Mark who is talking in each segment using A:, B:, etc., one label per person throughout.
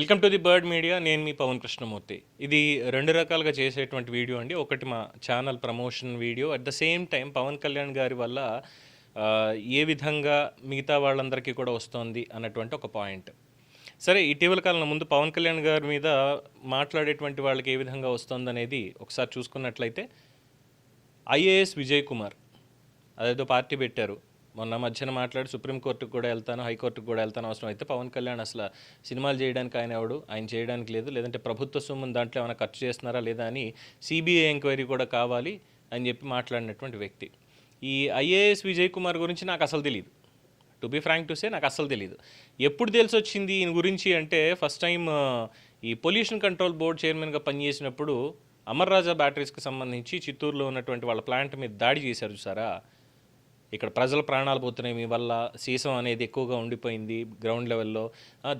A: Welcome to the bird media. నేను మీ పవన్ కృష్ణమూర్తి. ఇది రెండు రకాలుగా చేసేటువంటి వీడియో అండి. ఒకటి మా channel promotion video. At the same time Pavan Kalyan గారి వల్ల ఏ విధంగా మిగతా వాళ్ళందరికీ కూడా వస్తోంది అన్నటువంటి ఒక పాయింట్. సరే ఇటీవల కాలంలో ముందు పవన్ కళ్యాణ్ గారి మీద మాట్లాడేటువంటి వాళ్ళకి ఏ విధంగా వస్తుంది అనేది ఒకసారి చూసుకున్నట్లయితే ఐఏఎస్ విజయ్ కుమార్ అదేదో పార్టీ పెట్టారు. మొన్న మధ్యన మాట్లాడి సుప్రీంకోర్టుకు కూడా వెళ్తాను హైకోర్టుకు కూడా వెళ్తాను అవసరం అయితే పవన్ కళ్యాణ్ అసలు సినిమాలు చేయడానికి ఆయన ఎవడు? ఆయన చేయడానికి లేదు. లేదంటే ప్రభుత్వ సొమ్మును దాంట్లో ఏమైనా ఖర్చు చేస్తున్నారా లేదా అని సిబిఐ ఎంక్వైరీ కూడా కావాలి అని చెప్పి మాట్లాడినటువంటి వ్యక్తి. ఈ ఐఏఎస్ విజయ్ కుమార్ గురించి నాకు అసలు తెలియదు to be frank to say నాకు అసలు తెలియదు ఎప్పుడు తెలిసి వచ్చింది ఈయన గురించి అంటే ఫస్ట్ టైం ఈ పొల్యూషన్ కంట్రోల్ బోర్డ్ చైర్మన్గా పనిచేసినప్పుడు అమర్రాజా బ్యాటరీస్కి సంబంధించి చిత్తూరులో ఉన్నటువంటి వాళ్ళ ప్లాంట్ మీద దాడి చేశారు చూసారా? ఇక్కడ ప్రజల ప్రాణాలు పోతున్నాయి మీ వల్ల సీసం అనేది ఎక్కువగా ఉండిపోయింది గ్రౌండ్ లెవెల్లో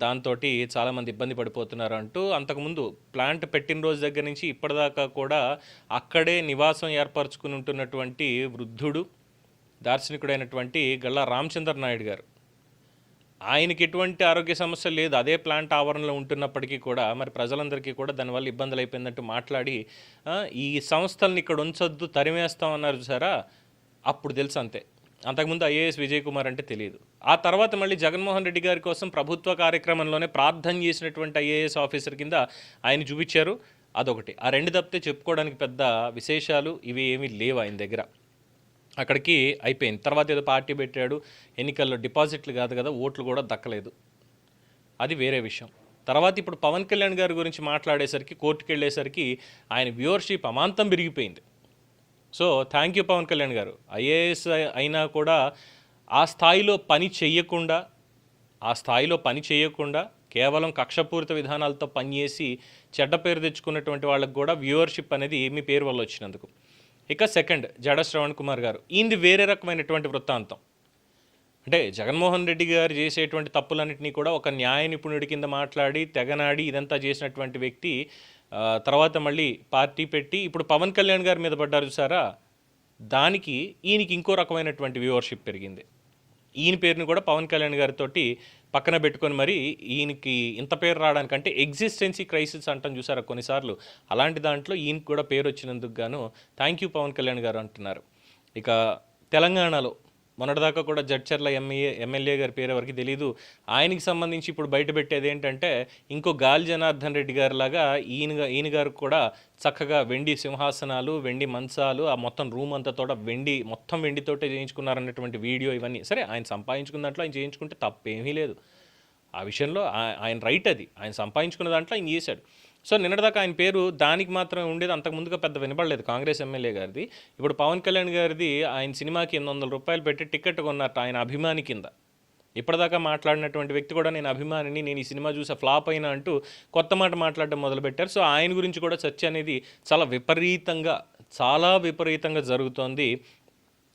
A: దాంతో చాలామంది ఇబ్బంది పడిపోతున్నారు అంటూ అంతకుముందు ప్లాంట్ పెట్టిన రోజు దగ్గర నుంచి ఇప్పటిదాకా కూడా అక్కడే నివాసం ఏర్పరచుకుని ఉంటున్నటువంటి వృద్ధుడు దార్శనికుడైనటువంటి గల్లా రామచంద్ర నాయుడు గారు. ఆయనకి ఎటువంటి ఆరోగ్య సమస్య లేదు. అదే ప్లాంట్ ఆవరణలో ఉంటున్నప్పటికీ కూడా మరి ప్రజలందరికీ కూడా దానివల్ల ఇబ్బందులు అయిపోయిందంటూ మాట్లాడి ఈ సంస్థల్ని ఇక్కడ ఉంచొద్దు తరిమేస్తాం అన్నారు చూసారా? అప్పుడు తెలుసు అంతే. అంతకుముందు ఐఏఎస్ విజయ్ కుమార్ అంటే తెలియదు ఆ తర్వాత మళ్ళీ జగన్మోహన్ రెడ్డి గారి కోసం ప్రభుత్వ కార్యక్రమంలోనే ప్రార్థన చేసినటువంటి ఐఏఎస్ ఆఫీసర్ కింద ఆయన చూపించారు. అదొకటి. ఆ రెండు తప్పితే చెప్పుకోవడానికి పెద్ద విశేషాలు ఇవి ఏమీ లేవు ఆయన దగ్గర. అక్కడికి అయిపోయింది. తర్వాత ఏదో పార్టీ పెట్టాడు. ఎన్నికల్లో డిపాజిట్లు కాదు కదా ఓట్లు కూడా దక్కలేదు. అది వేరే విషయం. తర్వాత ఇప్పుడు పవన్ కళ్యాణ్ గారి గురించి మాట్లాడేసరికి కోర్టుకు వెళ్ళేసరికి ఆయన వ్యూవర్షిప్ అమాంతం పెరిగిపోయింది. So thank you Pavan Kalyan గారు. ఐఏఎస్ అయినా కూడా ఆ స్థాయిలో పని చెయ్యకుండా ఆ స్థాయిలో పని చేయకుండా కేవలం కక్షపూరిత విధానాలతో పనిచేసి చెడ్డ పేరు తెచ్చుకున్నటువంటి వాళ్ళకు కూడా వ్యూవర్షిప్ అనేది మీ పేరు వల్ల వచ్చినందుకు. ఇక సెకండ్ జడ శ్రవణ్ కుమార్ గారు. ఈయనది వేరే రకమైనటువంటి వృత్తాంతం. అంటే జగన్మోహన్ రెడ్డి గారు చేసేటువంటి తప్పులన్నింటినీ కూడా ఒక న్యాయ నిపుణుడి కింద మాట్లాడి తెగనాడి ఇదంతా చేసినటువంటి వ్యక్తి తర్వాత మళ్ళీ పార్టీ పెట్టి ఇప్పుడు పవన్ కళ్యాణ్ గారి మీద పడ్డారు చూసారా? దానికి ఈయనకి ఇంకో రకమైనటువంటి వ్యూవర్షిప్ పెరిగింది. ఈయన పేరుని కూడా పవన్ కళ్యాణ్ గారితో పక్కన పెట్టుకొని మరి ఈయనకి ఇంత పేరు రావడానికంటే ఎగ్జిస్టెన్సీ క్రైసిస్ అంటాం చూసారా కొన్నిసార్లు? అలాంటి దాంట్లో ఈయనకి కూడా పేరు వచ్చినందుకు గాను థ్యాంక్ యూ పవన్ కళ్యాణ్ గారు అంటున్నారు. ఇక తెలంగాణలో మొన్నటిదాకా కూడా జడ్చర్ల ఎంఏ ఎమ్మెల్యే గారి పేరు ఎవరికి తెలియదు ఆయనకి సంబంధించి ఇప్పుడు బయటపెట్టేది ఏంటంటే ఇంకో గాలి జనార్దన్ రెడ్డి గారి లాగా ఈయన ఈయన గారికి కూడా చక్కగా వెండి సింహాసనాలు వెండి మంచాలు ఆ మొత్తం రూమ్ అంతా తోట వెండి మొత్తం వెండితోటే చేయించుకున్నారన్నటువంటి వీడియో ఇవన్నీ. సరే ఆయన సంపాదించుకున్న దాంట్లో ఆయన చేయించుకుంటే తప్పేమీ లేదు. ఆ విషయంలో ఆయన రైట్ అది. ఆయన సంపాదించుకున్న దాంట్లో ఆయన చేశాడు. సో నిన్నటిదాకా ఆయన పేరు దానికి మాత్రమే ఉండేది అంతకు ముందుగా పెద్ద వినపడలేదు కాంగ్రెస్ ఎమ్మెల్యే గారిది. ఇప్పుడు పవన్ కళ్యాణ్ గారిది ఆయన సినిమాకి ఎనిమిది వందల రూపాయలు పెట్టి టికెట్ కొన్నట్టు ఆయన అభిమాని కింద. ఇప్పటిదాకా మాట్లాడినటువంటి వ్యక్తి కూడా నేను అభిమానిని నేను ఈ సినిమా చూసా ఫ్లాప్ అయినా అంటూ కొత్త మాట మాట్లాడడం మొదలుపెట్టారు. సో ఆయన గురించి కూడా చర్చ అనేది చాలా విపరీతంగా చాలా విపరీతంగా జరుగుతోంది.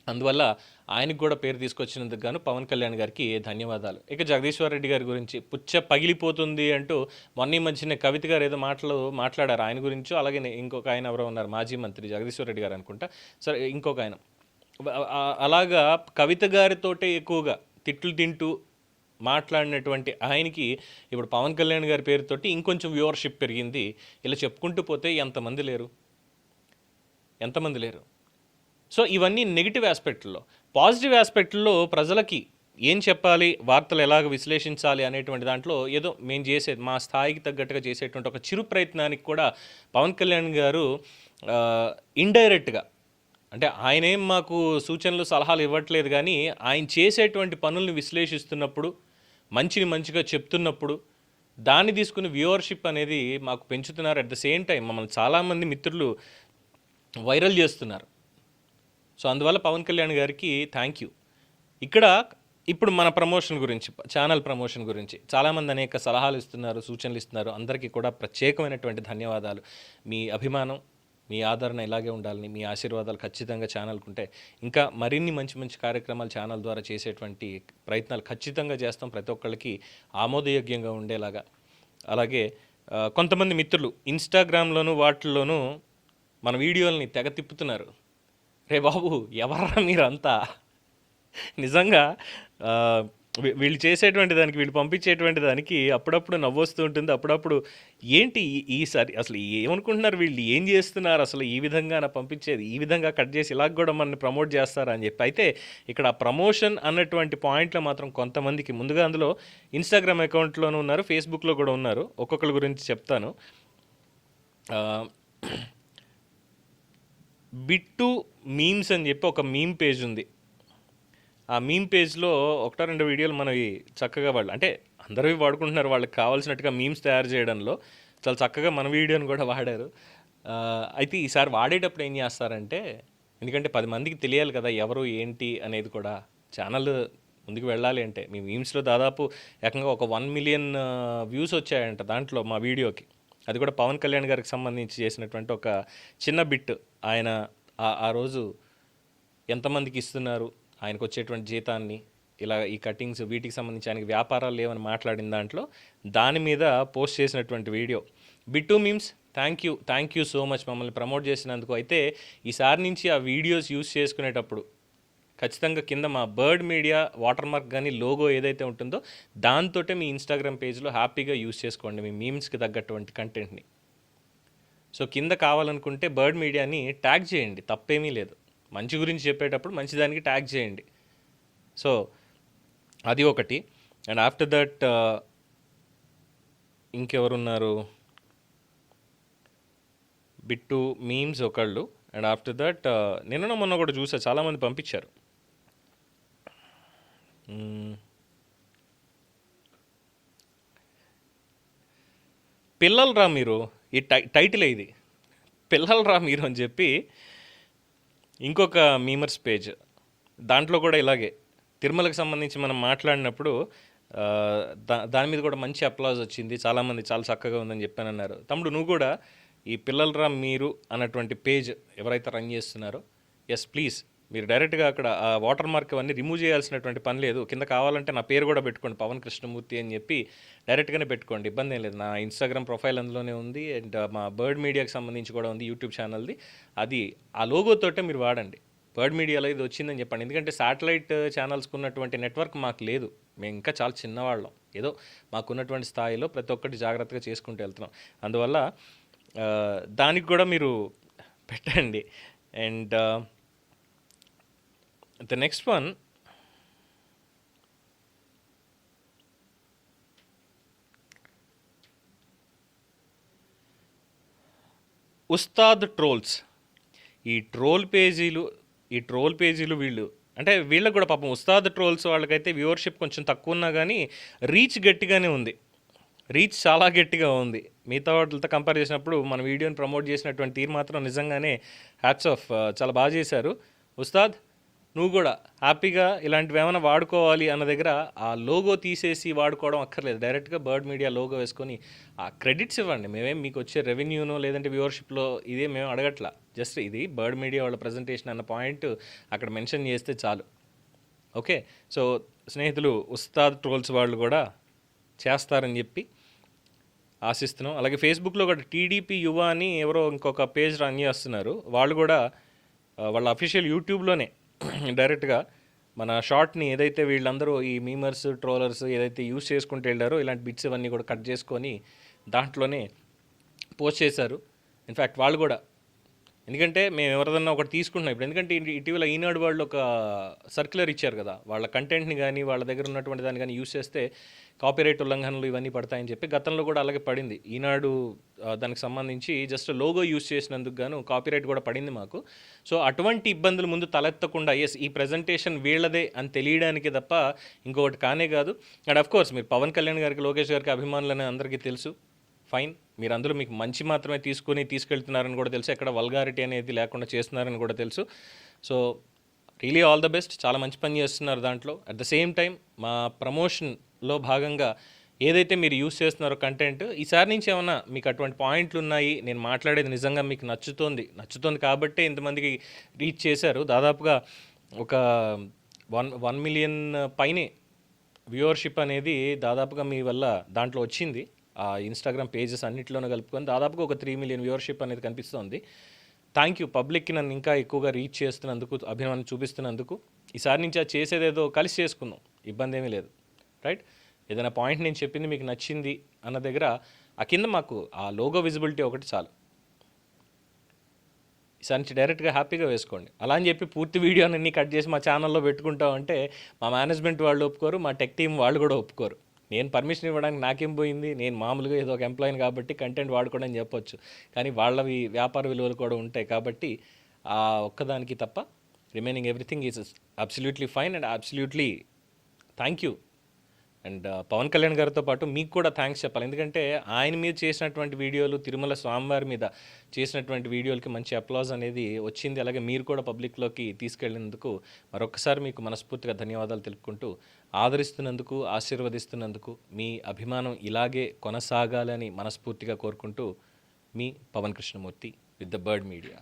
A: అందువల్ల ఆయనకు కూడా పేరు తీసుకొచ్చినందుకు గాను పవన్ కళ్యాణ్ గారికి ధన్యవాదాలు. ఇక జగదీశ్వర్ రెడ్డి గారి గురించి పుచ్చ పగిలిపోతుంది అంటూ మొన్న మధ్యన కవిత గారు ఏదో మాటలు మాట్లాడారు ఆయన గురించి అలాగే ఇంకొక ఆయన ఎవరో ఉన్నారు మాజీ మంత్రి జగదీశ్వర్ రెడ్డి గారు అనుకుంటా. సరే ఇంకొక ఆయన. అలాగా కవిత గారితోటే ఎక్కువగా తిట్లు తింటూ మాట్లాడినటువంటి ఆయనకి ఇప్పుడు పవన్ కళ్యాణ్ గారి పేరుతోటి ఇంకొంచెం వ్యూవర్షిప్ పెరిగింది. ఇలా చెప్పుకుంటూ పోతే ఎంతమంది లేరు? ఎంతమంది లేరు? సో ఇవన్నీ నెగిటివ్ ఆస్పెక్ట్లో పాజిటివ్ ఆస్పెక్ట్లో ప్రజలకి ఏం చెప్పాలి వార్తలు ఎలాగ విశ్లేషించాలి అనేటువంటి దాంట్లో ఏదో మేము చేసేది మా స్థాయికి తగ్గట్టుగా చేసేటువంటి ఒక చిరు ప్రయత్నానికి కూడా పవన్ కళ్యాణ్ గారు ఇండైరెక్ట్గా అంటే ఆయనేం మాకు సూచనలు సలహాలు ఇవ్వట్లేదు కానీ ఆయన చేసేటువంటి పనుల్ని విశ్లేషిస్తున్నప్పుడు మంచిని మంచిగా చెప్తున్నప్పుడు దాన్ని తీసుకుని వ్యూవర్షిప్ అనేది మాకు పెంచుతున్నారు. అట్ ద సేమ్ టైం మమ్మల్ని చాలామంది మిత్రులు వైరల్ చేస్తున్నారు. సో అందువల్ల పవన్ కళ్యాణ్ గారికి థ్యాంక్ యూ ఇక్కడ ఇప్పుడు మన ప్రమోషన్ గురించి ఛానల్ ప్రమోషన్ గురించి చాలామంది అనేక సలహాలు ఇస్తున్నారు సూచనలు ఇస్తున్నారు. అందరికీ కూడా ప్రత్యేకమైనటువంటి ధన్యవాదాలు. మీ అభిమానం మీ ఆదరణ ఇలాగే ఉండాలని మీ ఆశీర్వాదాలు ఖచ్చితంగా ఛానల్కి ఉంటే ఇంకా మరిన్ని మంచి మంచి కార్యక్రమాలు ఛానల్ ద్వారా చేసేటువంటి ప్రయత్నాలు ఖచ్చితంగా చేస్తాం. ప్రతి ఒక్కళ్ళకి ఆమోదయోగ్యంగా ఉండేలాగా. అలాగే కొంతమంది మిత్రులు ఇన్స్టాగ్రామ్లోను వాటిల్లోనూ మన వీడియోలని తెగ తిప్పుతున్నారు. రే బాబు ఎవర్రా మీరంతా? నిజంగా వీళ్ళు చేసేటువంటి దానికి వీళ్ళు పంపించేటువంటి దానికి అప్పుడప్పుడు నవ్వొస్తూ ఉంటుంది. అప్పుడప్పుడు ఏంటి ఈ- ఈసారి అసలు ఏమనుకుంటున్నారు వీళ్ళు? ఏం చేస్తున్నారు? అసలు ఈ విధంగా నా పంపించేది ఈ విధంగా కట్ చేసి ఇలా కూడా మనల్ని ప్రమోట్ చేస్తారా అని చెప్పి. అయితే ఇక్కడ ప్రమోషన్ అన్నటువంటి పాయింట్లో మాత్రం కొంతమందికి ముందుగా అందులో ఇన్స్టాగ్రామ్ అకౌంట్లోనూ ఉన్నారు ఫేస్బుక్లో కూడా ఉన్నారు. ఒక్కొక్కరి గురించి చెప్తాను. బిట్టు మీమ్స్ అని చెప్పి ఒక మీమ్ పేజ్ ఉంది. ఆ మీమ్ పేజ్లో ఒకటో రెండు వీడియోలు మనవి చక్కగా వాళ్ళు అంటే అందరూ వాడుకుంటున్నారు వాళ్ళకి కావాల్సినట్టుగా మీమ్స్ తయారు చేయడంలో. చాలా చక్కగా మన వీడియోని కూడా వాడారు. అయితే ఈసారి వాడేటప్పుడు ఏం చేస్తారంటే ఎందుకంటే పది మందికి తెలియాలి కదా ఎవరు ఏంటి అనేది కూడా. ఛానల్ ముందుకు వెళ్ళాలి అంటే. మీ మీమ్స్లో దాదాపు ఏకంగా ఒక వన్ మిలియన్ వ్యూస్ వచ్చాయంట దాంట్లో మా వీడియోకి. అది కూడా పవన్ కళ్యాణ్ గారికి సంబంధించి చేసినటువంటి ఒక చిన్న బిట్ ఆయన ఆ- రోజు ఎంతమందికి ఇస్తున్నారు? ఆయనకు వచ్చేటువంటి జీతాన్ని ఇలా ఈ కటింగ్స్ వీటికి సంబంధించి ఆయనకి వ్యాపారాలు లేవని మాట్లాడిన దాంట్లో దాని మీద పోస్ట్ చేసినటువంటి video. Bittu memes thank you thank you so much మమ్మల్ని ప్రమోట్ చేసినందుకు అయితే ఈసారి నుంచి ఆ వీడియోస్ యూస్ చేసుకునేటప్పుడు ఖచ్చితంగా కింద మా బర్డ్ మీడియా వాటర్ మార్క్ కానీ లోగో ఏదైతే ఉంటుందో దాంతోటే మీ ఇన్స్టాగ్రామ్ పేజ్లో హ్యాపీగా యూస్ చేసుకోండి మీ మీమ్స్కి తగ్గటువంటి కంటెంట్ని సో కింద కావాలనుకుంటే బర్డ్ మీడియాని ట్యాగ్ చేయండి తప్పేమీ లేదు. మంచి గురించి చెప్పేటప్పుడు మంచిదానికి ట్యాగ్ చేయండి. సో అది ఒకటి. అండ్ ఆఫ్టర్ దట్ ఇంకెవరున్నారు? బిట్టు మీమ్స్ ఒకళ్ళు. అండ్ ఆఫ్టర్ దట్ నిన్న మొన్న కూడా చూసా చాలామంది పంపించారు. పిల్లలు రా మీరు. ఈ టై టైటిల్ ఇది. పిల్లలు రా మీరు అని చెప్పి ఇంకొక మీమర్స్ పేజ్. దాంట్లో కూడా ఇలాగే. తిరుమలకు సంబంధించి మనం మాట్లాడినప్పుడు దా దాని మీద కూడా మంచి అప్లాజ్ వచ్చింది. చాలామంది చాలా చక్కగా ఉందని చెప్పానన్నారు. తమ్ముడు నువ్వు కూడా ఈ పిల్లలరా మీరు అన్నటువంటి పేజ్ ఎవరైతే రన్ చేస్తున్నారో ఎస్ ప్లీజ్ మీరు డైరెక్ట్గా అక్కడ ఆ వాటర్ మార్క్ అవన్నీ రిమూవ్ చేయాల్సినటువంటి పని లేదు. కింద కావాలంటే నా పేరు కూడా పెట్టుకోండి. పవన్ కృష్ణమూర్తి అని చెప్పి డైరెక్ట్గానే పెట్టుకోండి. ఇబ్బంది ఏం లేదు. నా ఇన్స్టాగ్రామ్ ప్రొఫైల్ అందులోనే ఉంది. అండ్ మా బర్డ్ మీడియాకి సంబంధించి కూడా ఉంది యూట్యూబ్ ఛానల్ది. అది ఆ లోగోతోటే మీరు వాడండి. బర్డ్ మీడియాలో ఇది వచ్చిందని చెప్పండి. ఎందుకంటే శాటిలైట్ ఛానల్స్కి ఉన్నటువంటి నెట్వర్క్ మాకు లేదు. మేము ఇంకా చాలా చిన్నవాళ్ళం. ఏదో మాకున్నటువంటి స్థాయిలో ప్రతి ఒక్కటి జాగ్రత్తగా చేసుకుంటూ వెళ్తున్నాం. అందువల్ల దానికి కూడా మీరు పెట్టండి. And the next one Ustad trolls. ఈ ట్రోల్ పేజీలు ఈ ట్రోల్ పేజీలు వీళ్ళు అంటే వీళ్ళకి కూడా పాపం ఉస్తాద్ ట్రోల్స్ వాళ్ళకైతే వ్యూవర్షిప్ కొంచెం తక్కువ ఉన్నా కానీ రీచ్ గట్టిగానే ఉంది. రీచ్ చాలా గట్టిగా ఉంది. మిగతా వాటితో కంపేర్ చేసినప్పుడు మన వీడియోని ప్రమోట్ చేసినటువంటి తీరు మాత్రం నిజంగానే హ్యాట్స్ ఆఫ్ చాలా బాగా చేశారు. ఉస్తాద్ నువ్వు కూడా హ్యాపీగా ఇలాంటివి ఏమైనా వాడుకోవాలి అన్న దగ్గర ఆ లోగో తీసేసి వాడుకోవడం అక్కర్లేదు. డైరెక్ట్గా బర్డ్ మీడియా లోగో వేసుకొని ఆ క్రెడిట్స్ ఇవ్వండి. మేమేం మీకు వచ్చే రెవెన్యూనో లేదంటే వ్యూవర్షిప్లో ఇదే మేము అడగట్లా. జస్ట్ ఇది బర్డ్ మీడియా వాళ్ళ ప్రజెంటేషన్ అన్న పాయింట్ అక్కడ మెన్షన్ చేస్తే చాలు. ఓకే సో స్నేహితులు ఉస్తాద్ ట్రోల్స్ వాళ్ళు కూడా చేస్తారని చెప్పి ఆశిస్తున్నాం. అలాగే ఫేస్బుక్లో కూడా టీడీపీ యువ అని ఎవరో ఇంకొక పేజ్ రన్ చేస్తున్నారు. వాళ్ళు కూడా వాళ్ళ అఫీషియల్ యూట్యూబ్లోనే డైరెక్ట్గా మన షార్ట్ని ఏదైతే వీళ్ళందరూ ఈ మీమర్స్ ట్రోలర్స్ ఏదైతే యూస్ చేసుకుంటూ వెళ్ళారో ఇలాంటి బిట్స్ ఇవన్నీ కూడా కట్ చేసుకొని దాంట్లోనే పోస్ట్ చేశారు. ఇన్ఫ్యాక్ట్ వాళ్ళు కూడా ఎందుకంటే మేము ఎవరిదన్నా ఒకటి తీసుకుంటున్నాం. ఇప్పుడు ఎందుకంటే ఇటీవల ఈనాడు వాళ్ళు ఒక సర్క్యులర్ ఇచ్చారు కదా వాళ్ళ కంటెంట్ని కానీ వాళ్ళ దగ్గర ఉన్నటువంటి దాన్ని కానీ యూస్ చేస్తే కాపీరైట్ ఉల్లంఘనలు ఇవన్నీ పడతాయని చెప్పి గతంలో కూడా అలాగే పడింది. ఈనాడు దానికి సంబంధించి జస్ట్ లోగో యూస్ చేసినందుకు గాను కాపీరైట్ కూడా పడింది మాకు. సో అటువంటి ఇబ్బందులు ముందు తలెత్తకుండా ఎస్ ఈ ప్రజెంటేషన్ వీళ్ళదే అని తెలియడానికి తప్ప ఇంకొకటి కానే కాదు. అండ్ అఫ్ కోర్స్ మీరు పవన్ కళ్యాణ్ గారికి లోకేష్ గారికి అభిమానులని అందరికీ తెలుసు. ఫైన్. మీరు అందరూ మీకు మంచి మాత్రమే తీసుకొని తీసుకెళ్తున్నారని కూడా తెలుసు. ఎక్కడ వల్గారిటీ అనేది లేకుండా చేస్తున్నారని కూడా తెలుసు. So really all the best చాలా మంచి పని చేస్తున్నారు దాంట్లో. అట్ ద సేమ్ టైం మా ప్రమోషన్లో భాగంగా ఏదైతే మీరు యూస్ చేస్తున్నారో కంటెంట్ ఈసారి నుంచి ఏమన్నా మీకు అటువంటి పాయింట్లు ఉన్నాయి? నేను మాట్లాడేది నిజంగా మీకు నచ్చుతోంది. నచ్చుతోంది కాబట్టే ఇంతమందికి రీచ్ చేశారు. దాదాపుగా ఒక వన్ వన్ మిలియన్ పైనే వ్యూవర్షిప్ అనేది దాదాపుగా మీ వల్ల దాంట్లో వచ్చింది. ఇన్స్టాగ్రామ్ పేజెస్ అన్నింటిలోనూ కలుపుకొని దాదాపుగా ఒక త్రీ మిలియన్ వ్యూవర్షిప్ అనేది కనిపిస్తోంది. థ్యాంక్ యూ పబ్లిక్కి నన్ను ఇంకా ఎక్కువగా రీచ్ చేస్తున్నందుకు అభిమానం చూపిస్తున్నందుకు. ఈసారి నుంచి అది చేసేదేదో కలిసి చేసుకుందాం ఇబ్బంది ఏమీ లేదు రైట్ ఏదైనా పాయింట్ నేను చెప్పింది మీకు నచ్చింది అన్న దగ్గర ఆ కింద మాకు ఆ లోగో విజిబిలిటీ ఒకటి చాలు. ఈసారి నుంచి డైరెక్ట్గా హ్యాపీగా వేసుకోండి. అలా అని చెప్పి పూర్తి వీడియోని కట్ చేసి మా ఛానల్లో పెట్టుకుంటాం అంటే మా మేనేజ్మెంట్ వాళ్ళు ఒప్పుకోరు మా టెక్ టీం వాళ్ళు కూడా ఒప్పుకోరు. నేను పర్మిషన్ ఇవ్వడానికి నాకేం పోయింది? నేను మామూలుగా ఏదో ఒక ఎంప్లాయీని కాబట్టి కంటెంట్ వాడుకోవడం అని చెప్పొచ్చు. కానీ వాళ్ళవి వ్యాపార విలువలు కూడా ఉంటాయి కాబట్టి ఆ ఒక్కదానికి తప్ప remaining everything is absolutely fine and absolutely thank you and Pavan Kalyan గారితో పాటు మీకు కూడా థ్యాంక్స్ చెప్పాలి. ఎందుకంటే ఆయన మీద చేసినటువంటి వీడియోలు తిరుమల స్వామివారి మీద చేసినటువంటి వీడియోలకి మంచి అప్లాజ్ అనేది వచ్చింది. అలాగే మీరు కూడా పబ్లిక్లోకి తీసుకెళ్ళినందుకు మరొకసారి మీకు మనస్ఫూర్తిగా ధన్యవాదాలు తెలుపుకుంటూ ఆదరిస్తున్నందుకు ఆశీర్వదిస్తున్నందుకు మీ అభిమానం ఇలాగే కొనసాగాలని మనస్ఫూర్తిగా కోరుకుంటూ మీ Pavan Krishnamurthy with the bird media.